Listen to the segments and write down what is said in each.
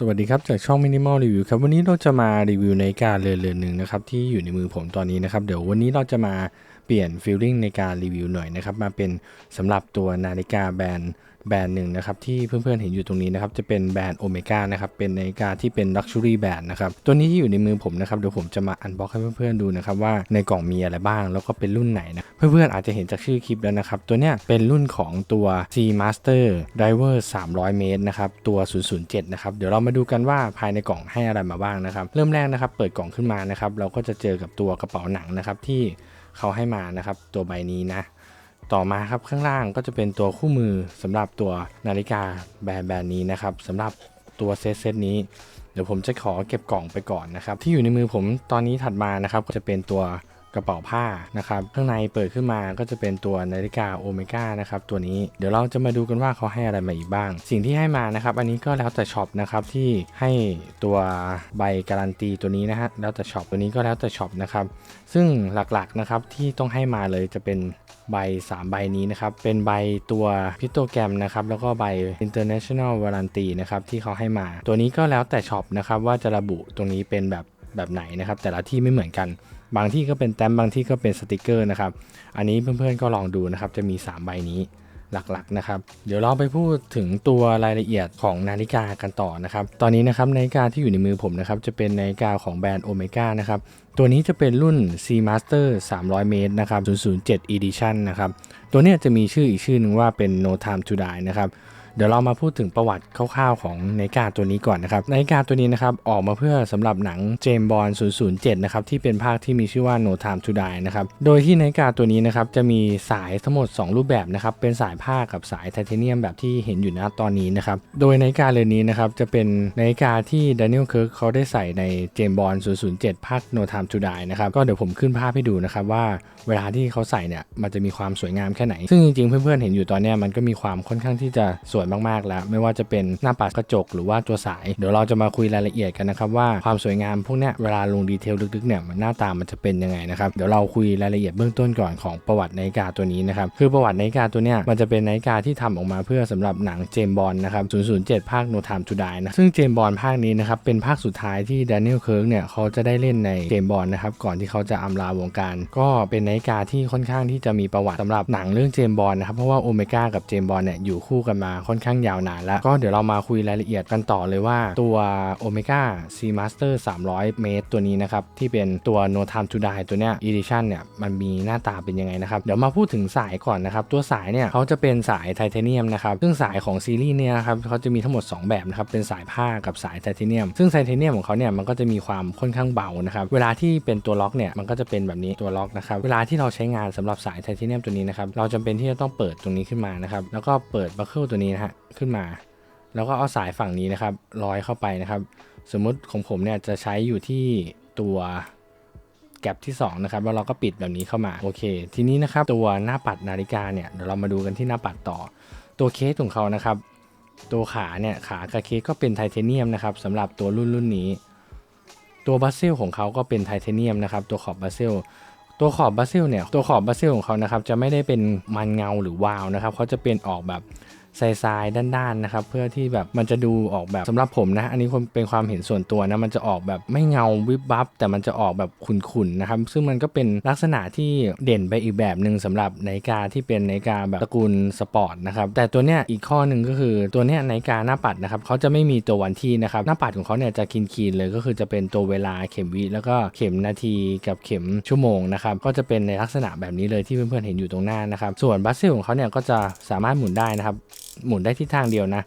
สวัสดีครับ จากช่อง Minimal Review ครับ วันนี้เราจะมารีวิวในาฬิการเรือนเรือนหนึ่งนะครับ ที่อยู่ในมือผมตอนนี้นะครับ เดี๋ยววันนี้เราจะมา เปลี่ยนฟีลลิ่งในการรีวิวหน่อยนะครับ มาเป็นสำหรับตัวนาฬิกาแบรนด์แบรนด์หนึ่งนะครับที่เพื่อนๆเห็นอยู่ตรงนี้นะครับจะเป็นแบรนด์โอเมก้านะครับเป็นนาฬิกาที่เป็นลักชัวรี่แบรนด์นะครับตัวนี้ที่อยู่ในมือผมนะครับเดี๋ยวผมจะมาอันบ็อกให้เพื่อนๆดูนะครับว่าในกล่องมีอะไรบ้าง แล้วก็เป็นรุ่นไหนนะเพื่อนๆอาจจะเห็นจากชื่อคลิปแล้วนะครับตัวเนี้ยเป็นรุ่นของตัว C Master Diver 300 เมตรนะครับตัว 007 นะครับเดี๋ยวเรามาดูกันว่าภายในกล่องให้อะไรมาบ้างนะครับเริ่มแรกนะครับเปิดกล่องขึ้นมานะครับเราก็จะเจอกับตัวกระเป๋าหนังนะครับที่ เขาให้มานะครับ ตัวใบนี้นะ ต่อมาครับข้างล่างก็จะเป็นตัวคู่มือสำหรับตัวนาฬิกาแบรนด์แบรนด์นี้นะครับสำหรับตัวเซตเซตนี้เดี๋ยวผมจะขอเก็บกล่องไปก่อนนะครับ ที่อยู่ในมือผมตอนนี้ถัดมานะครับก็จะเป็นตัว กระเป๋าผ้านะครับข้างในเปิดขึ้นมาก็จะเป็นตัวนาฬิกาโอเมก้านะครับตัวนี้เดี๋ยวเราจะมาดูกันว่าเขาให้อะไรมาอีกบ้าง สิ่งที่ให้มานะครับอันนี้ก็แล้วแต่ช็อปนะครับที่ให้ตัวใบการันตีตัวนี้นะฮะแล้วแต่ช็อปตัวนี้ก็แล้วแต่ช็อปนะครับซึ่งหลักๆนะครับที่ต้องให้มาเลยจะเป็นใบ 3 ใบนี้นะครับ เป็นใบตัวพิโตแกรมนะครับ แล้วก็ใบ international warranty นะครับ ที่เขาให้มา ตัวนี้ก็แล้วแต่ช็อปนะครับ ว่าจะระบุตรงนี้เป็นแบบแบบไหนนะครับ แต่ละที่ไม่เหมือนกัน บางที่ก็เป็นแต้มบางที่ก็เป็นสติกเกอร์นะครับ อันนี้เพื่อนๆก็ลองดูนะครับ จะมี 3 ใบนี้หลักๆนะครับ เดี๋ยวเราไปพูดถึงตัวรายละเอียดของนาฬิกากันต่อนะครับ ตอนนี้นะครับนาฬิกาที่อยู่ในมือผมนะครับจะเป็นนาฬิกาของแบรนด์โอเมก้านะครับ ตัวนี้จะเป็นรุ่น C Master 300 เมตรนะครับ007 Edition นะครับ ตัวนี้จะมีชื่ออีกชื่อหนึ่งว่าเป็น No Time to Die นะครับ เดี๋ยวเรามาพูดถึงประวัติคร่าวๆของนาฬิกาตัวนี้ก่อนนะครับนาฬิกาตัวนี้นะครับออกมาเพื่อสำหรับหนังเจมบอล007 นะครับที่เป็นภาคที่มีชื่อว่า No Time to Die นะครับโดยที่นาฬิกาตัวนี้นะครับจะมีสายทั้งหมด 2 รูปแบบนะครับเป็นสายผ้ากับสายไทเทเนียมแบบที่เห็นอยู่ณตอนนี้นะครับโดยนาฬิกาเรือนนี้นะครับจะเป็นนาฬิกาที่ Daniel Kirk เขาได้ใส่ในเจมบอล007 ภาค No Time to Die นะครับก็เดี๋ยวผมขึ้นภาพให้ดูนะครับว่าเวลาที่เขาใส่เนี่ยมันจะมีความสวยงามแค่ไหน ซึ่งจริงๆเพื่อนๆเห็นอยู่ตอนนี้มันก็มีความค่อนข้างที่จะสวยมากๆแล้ว ไม่ว่าจะเป็นหน้าปัดกระจกหรือว่าตัวสาย เดี๋ยวเราจะมาคุยรายละเอียดกันนะครับว่าความสวยงามพวกเนี้ยเวลาลงดีเทลลึกๆเนี่ยมันหน้าตามันจะเป็นยังไงนะครับเดี๋ยวเราคุยรายละเอียดเบื้องต้นก่อนของประวัตินาฬิกาตัวนี้นะครับคือประวัตินาฬิกาตัวเนี้ยมันจะเป็นนาฬิกาที่ทำออกมาเพื่อสำหรับหนังเจมบอลนะครับ007 ภาค No Time to Die นะซึ่งเจมบอลภาคนี้นะครับเป็นภาคสุดท้ายที่ Daniel Kirk เนี่ยเขาจะได้เล่นในเจมบอลนะครับก่อนที่เขาจะอำลาวงการ ก็เป็นนาฬิกาที่ค่อนข้างที่จะมีประวัติสำหรับหนังเรื่องเจมบอลนะครับเพราะว่าโอเมก้ากับเจมบอลเนี่ยอยู่คู่กันมาค่อนนข้างยาวนานแล้ว ก็เดี๋ยวเรามาคุยรายละเอียดกันต่อเลยว่าตัวโอเมก้า C Master 300 เมตรตัวนี้นะครับ ที่เป็นตัว No Time to Die ตัวเนี้ย Edition เนี่ยมันมีหน้าตาเป็นยังไงนะครับ เดี๋ยวมาพูดถึงสายก่อนนะครับ ตัวสายเนี่ยเขาจะเป็นสายไทเทเนียมนะครับ ซึ่งสายของซีรีส์เนี่ยครับเขาจะมีทั้งหมด 2 แบบนะครับ เป็นสายผ้ากับสายไทเทเนียม ซึ่งไทเทเนียมของเขาเนี่ยมันก็จะมีความค่อนข้างเบานะครับ เวลาที่เป็นตัวล็อกเนี่ยมันก็จะเป็นแบบนี้ตัวล็อกนะครับ เวลาที่เราใช้งานสำหรับสายไทเทเนียมตัวนี้นะครับ เราจำเป็นที่จะต้องเปิดตรงนี้ขึ้นมานะครับ แล้วก็เปิดบัคเกิลตัวนี้นะฮะขึ้นมา แล้วก็เอาสายฝั่งนี้นะครับร้อยเข้าไปนะครับ สมมุติของผมเนี่ยจะใช้อยู่ที่ตัวแก็บที่2นะครับแล้วเราก็ปิดแบบนี้เข้ามาโอเค ทีนี้นะครับตัวหน้าปัดนาฬิกาเนี่ยเดี๋ยวเรามาดูกันที่หน้าปัดต่อ ตัวเคสของเขานะครับ ตัวขาเนี่ยขากับเคสก็เป็นไทเทเนียมนะครับสำหรับตัวรุ่นรุ่นนี้ ตัวบัสเซลของเขาก็เป็นไทเทเนียมนะครับตัวขอบบัสเซลตัวขอบบัสเซลเนี่ยตัวขอบบัสเซลของเขานะครับจะไม่ได้เป็นมันเงาหรือวาวนะครับเขาจะเป็นออกแบบ ทรายๆด้านๆนะครับ เพื่อที่แบบมันจะดูออกแบบสำหรับผมนะ อันนี้เป็นความเห็นส่วนตัวนะ มันจะออกแบบไม่เงาวิบวับ แต่มันจะออกแบบขุ่นๆนะครับ ซึ่งมันก็เป็นลักษณะที่เด่นไปอีกแบบหนึ่งสำหรับนาฬิกาที่เป็นนาฬิกาแบบตระกูลสปอร์ตนะครับ แต่ตัวเนี้ยอีกข้อหนึ่งก็คือตัวเนี้ยนาฬิกาหน้าปัดนะครับเขาจะไม่มีตัววันที่นะครับ หน้าปัดของเขาเนี่ยจะคีนๆเลยก็คือจะเป็นตัวเวลาเข็มวิแล้วก็เข็มนาทีกับเข็มชั่วโมงนะครับ ก็จะเป็นในลักษณะแบบนี้เลยที่เพื่อนๆเห็นอยู่ตรงหน้านะครับ ส่วนบัสเซลของเขาเนี่ยก็จะสามารถหมุนได้นะครับ หมุนได้ทิศทางเดียวนะ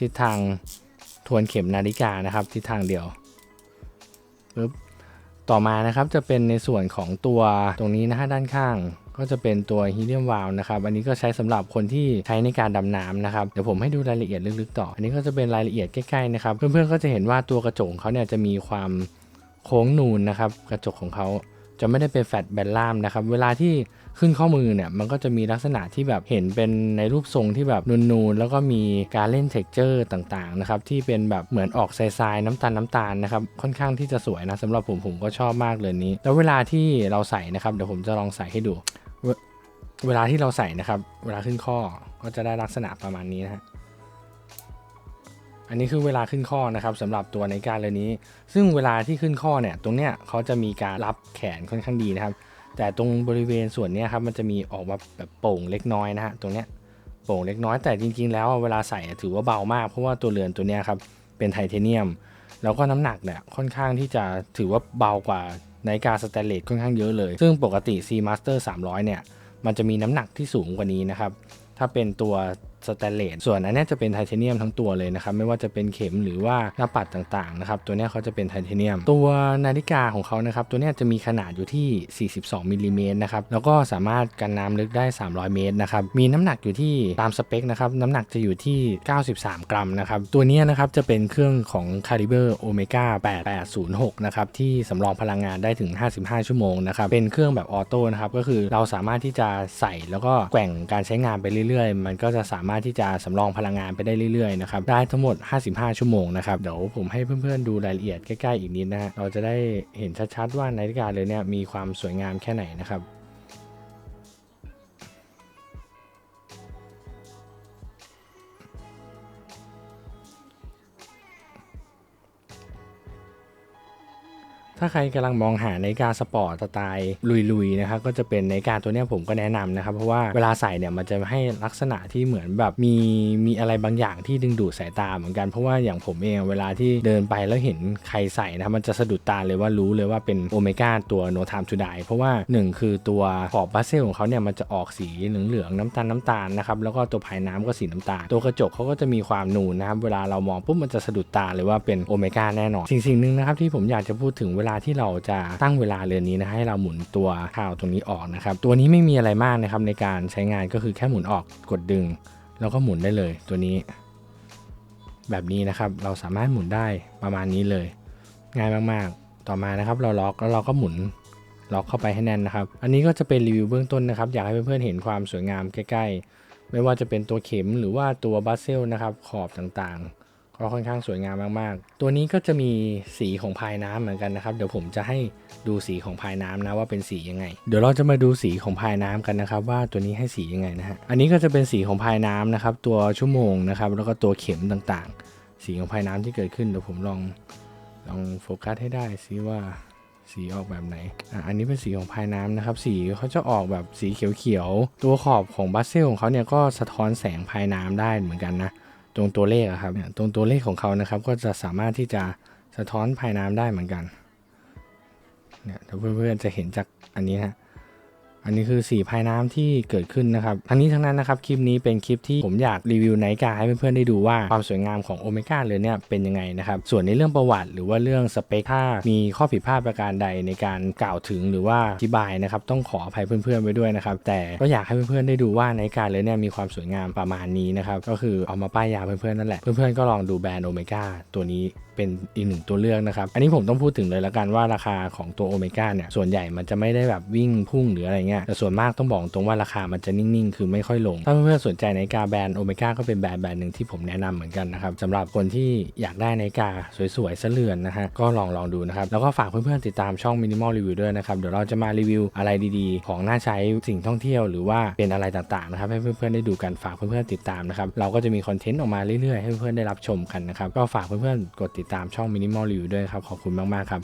ทิศทางทวนเข็มนาฬิกานะครับ ทิศทางเดียวปึ๊บต่อมานะครับจะเป็นในส่วนของตัวตรงนี้นะฮะด้านข้าง ก็จะเป็นตัวฮีเลียมวาลนะครับ อันนี้ก็ใช้สำหรับคนที่ใช้ในการดำน้ำนะครับ เดี๋ยวผมให้ดูรายละเอียดลึกๆต่อ อันนี้ก็จะเป็นรายละเอียดใกล้ๆนะครับ เพื่อนๆก็จะเห็นว่าตัวกระจกเขาเนี่ยจะมีความโค้งนูนนะครับ กระจกของเขา จะไม่ได้เป็นแฟลตแบนล่ามนะครับ เวลาที่ขึ้นข้อมือเนี่ย มันก็จะมีลักษณะที่แบบเห็นเป็นในรูปทรงที่แบบนูนๆ แล้วก็มีการเล่นเท็กเจอร์ต่างๆนะครับ ที่เป็นแบบเหมือนออกทรายๆ น้ำตาลน้ำตาลนะครับ ค่อนข้างที่จะสวยนะสำหรับผมผมก็ชอบมากเลยนี้ แล้วเวลาที่เราใส่นะครับ เดี๋ยวผมจะลองใส่ให้ดู เวเวลาที่เราใส่นะครับ เวลาขึ้นข้อก็จะได้ลักษณะประมาณนี้นะฮะ อันนี้คือเวลาขึ้นข้อนะครับสำหรับตัวในาฬิกาเรือนนี้ ซึ่งเวลาที่ขึ้นข้อเนี่ยตรงเนี้ยเขาจะมีการรับแขนค่อนข้างดีนะครับ แต่ตรงบริเวณส่วนเนี้ยครับมันจะมีออกมาแบบโป่งเล็กน้อยนะฮะตรงเนี้ยโป่งเล็กน้อยแต่จริง ๆ แล้วเวลาใส่ถือว่าเบามาก เพราะว่าตัวเรือนตัวเนี้ยครับเป็นไทเทเนียม แล้วก็น้ำหนักเนี่ยค่อนข้างที่จะถือว่าเบากว่านาฬิกาสแตนเลสค่อนข้างเยอะเลย ซึ่งปกติ C Master 300 เนี่ยมันจะมีน้ำหนักที่สูงกว่านี้นะครับถ้าเป็นตัว สแตนเลสส่วนอันนี้จะเป็นไทเทเนียมทั้งตัวเลยนะครับไม่ว่าจะเป็นเข็มหรือว่าหน้าปัดต่างๆนะครับตัวนี้เขาจะเป็นไทเทเนียม ตัวนาฬิกาของเขานะครับตัวนี้จะมีขนาดอยู่ที่ 42มิลลิเมตรนะครับแล้วก็สามารถกันน้ำลึกได้ 300 เมตรนะครับมีน้ำหนักอยู่ที่ตามสเปคนะครับน้ำหนักจะอยู่ที่ 93 กรัมนะครับตัวนี้นะครับจะเป็นเครื่องของ Caliber Omega 8806นะครับที่สำรองพลังงานได้ถึง 55 ชั่วโมงนะครับเป็นเครื่องแบบออโต้นะครับก็คือเราสามารถที่จะใส่แล้วก็แกว่งการใช้งานไปเรื่อยๆ มันก็จะสามารถที่จะสำรองพลังงานไปได้เรื่อยๆนะครับได้ทั้งหมด 55 ชั่วโมงนะครับเดี๋ยวผมให้เพื่อนๆดูรายละเอียดใกล้ๆอีกนิดนะเราจะได้เห็นชัดๆว่านาฬิกาเลยเนี่ยมีความสวยงามแค่ไหนนะครับ ถ้าใครกำลังมองหานาฬิกาสปอร์ตสไตล์ลุยๆนะครับก็จะเป็นนาฬิกาตัวนี้ผมก็แนะนำนะครับ เพราะว่าเวลาใส่เนี่ยมันจะให้ลักษณะที่เหมือนแบบมีมีอะไรบางอย่างที่ดึงดูดสายตาเหมือนกันเพราะว่าอย่างผมเองเวลาที่เดินไปแล้วเห็นใครใส่นะครับมันจะสะดุดตาเลยว่ารู้เลยว่าเป็นโอเมก้าตัว No Time to Die เพราะว่า 1 คือตัวขอบบัสเซลของเขาเนี่ยมันจะออกสีเหลืองๆน้ำตาลน้ำตาลนะครับแล้วก็ตัวภายน้ำก็สีน้ำตาลตัวกระจกเขาก็จะมีความนูนนะครับเวลาเรามองปุ๊บมันจะสะดุดตาเลยว่าเป็นโอเมก้าแน่นอนสิ่งสิ่งหนึ่งนะครับที่ผมอยากจะพูดถึงเวลาที่เราจะตั้งเวลาเรือนนี้นะให้เราหมุนตัวข่าวตรงนี้ออกนะครับ ตัวนี้ไม่มีอะไรมากนะครับในการใช้งานก็คือแค่หมุนออกกดดึง แล้วก็หมุนได้เลย ตัวนี้ แบบนี้นะครับเราสามารถหมุนได้ประมาณนี้เลย ง่ายมากๆ ต่อมานะครับ เราล็อกแล้วเราก็หมุนล็อกเข้าไปให้แน่นนะครับ อันนี้ก็จะเป็นรีวิวเบื้องต้นนะครับ อยากให้เพื่อนๆเห็นความสวยงามใกล้ ๆ ไม่ว่าจะเป็นตัวเข็มหรือว่าตัวบัสเซลนะครับขอบต่างๆ ก็ค่อนข้างสวยงามมากๆ ตัวนี้ก็จะมีสีของพายน้ำเหมือนกันนะครับ เดี๋ยวผมจะให้ดูสีของพายน้ำนะว่าเป็นสียังไง เดี๋ยวเราจะมาดูสีของพายน้ำกันนะครับ ว่าตัวนี้ให้สียังไงนะฮะ อันนี้ก็จะเป็นสีของพายน้ำนะครับ ตัวชั่วโมงนะครับ แล้วก็ตัวเข็มต่างๆ สีของพายน้ำที่เกิดขึ้นเดี๋ยวผมลองลองโฟกัสให้ได้ซิว่าสีออกแบบไหน อะ อันนี้เป็นสีของพายน้ำนะครับ สีเขาจะออกแบบสีเขียวๆ ตัวขอบของบัสเซลของเขาเนี่ยก็สะท้อนแสงพายน้ำได้เหมือนกันนะ ตรงตัวเลขอะครับเนี่ยตรงตัวเลขของเขานะครับ ก็จะสามารถที่จะสะท้อนภายน้ำได้เหมือนกันเนี่ยเพื่อนๆจะเห็นจากอันนี้นะ อันนี้คือสีภายน้ำที่เกิดขึ้นนะครับ ทั้งนี้ทั้งนั้นนะครับคลิปนี้เป็นคลิปที่ผมอยากรีวิวไนกาให้เพื่อนๆได้ดูว่าความสวยงามของโอเมก้าเลยเนี่ยเป็นยังไงนะครับ ส่วนในเรื่องประวัติ หรือว่าเรื่องสเปคถ้ามีข้อผิดพลาดประการใดในการกล่าวถึงหรือว่าอธิบายนะครับต้องขออภัยเพื่อนๆไว้ด้วยนะครับ แต่ก็อยากให้เพื่อนๆได้ดูว่าไนกาเลยเนี่ยมีความสวยงามประมาณนี้นะครับก็คือเอามาป้ายยาเพื่อนๆนั่นแหละเพื่อนๆก็ลองดูแบรนด์โอเมก้าตัวนี้ เป็นอีกหนึ่งตัวเลือกนะครับ อันนี้ผมต้องพูดถึงเลยละกันว่าราคาของตัวโอเมก้าเนี่ยส่วนใหญ่มันจะไม่ได้แบบวิ่งพุ่งหรืออะไรเงี้ยแต่ส่วนมากต้องบอกตรงว่าราคามันจะนิ่งๆ คือไม่ค่อยลง ถ้าเพื่อนๆสนใจนาฬิกาแบรนด์โอเมก้าก็เป็นแบรนด์แบรนด์หนึ่งที่ผมแนะนำเหมือนกันนะครับสำหรับคนที่อยากได้นาฬิกาสวยๆเสเลือนนะฮะก็ลองลองดูนะครับแล้วก็ฝากเพื่อนๆติดตามช่อง Minimal Review ด้วยนะครับเดี๋ยวเราจะมารีวิวอะไรดีๆ ของน่าใช้สิ่งท่องเที่ยวหรือว่าเป็นอะไรต่างๆนะครับให้เพื่อนๆได้ดูกันฝากเพื่อนๆติดตามนะครับเราก็จะมีคอนเทนต์ออกมาเรื่อยๆให้เพื่อนๆได้รับชมกันนะครับก็ฝากเพื่อนๆกดตามช่อง Minimal Review ด้วยครับ ขอบคุณมาก ๆ ครับ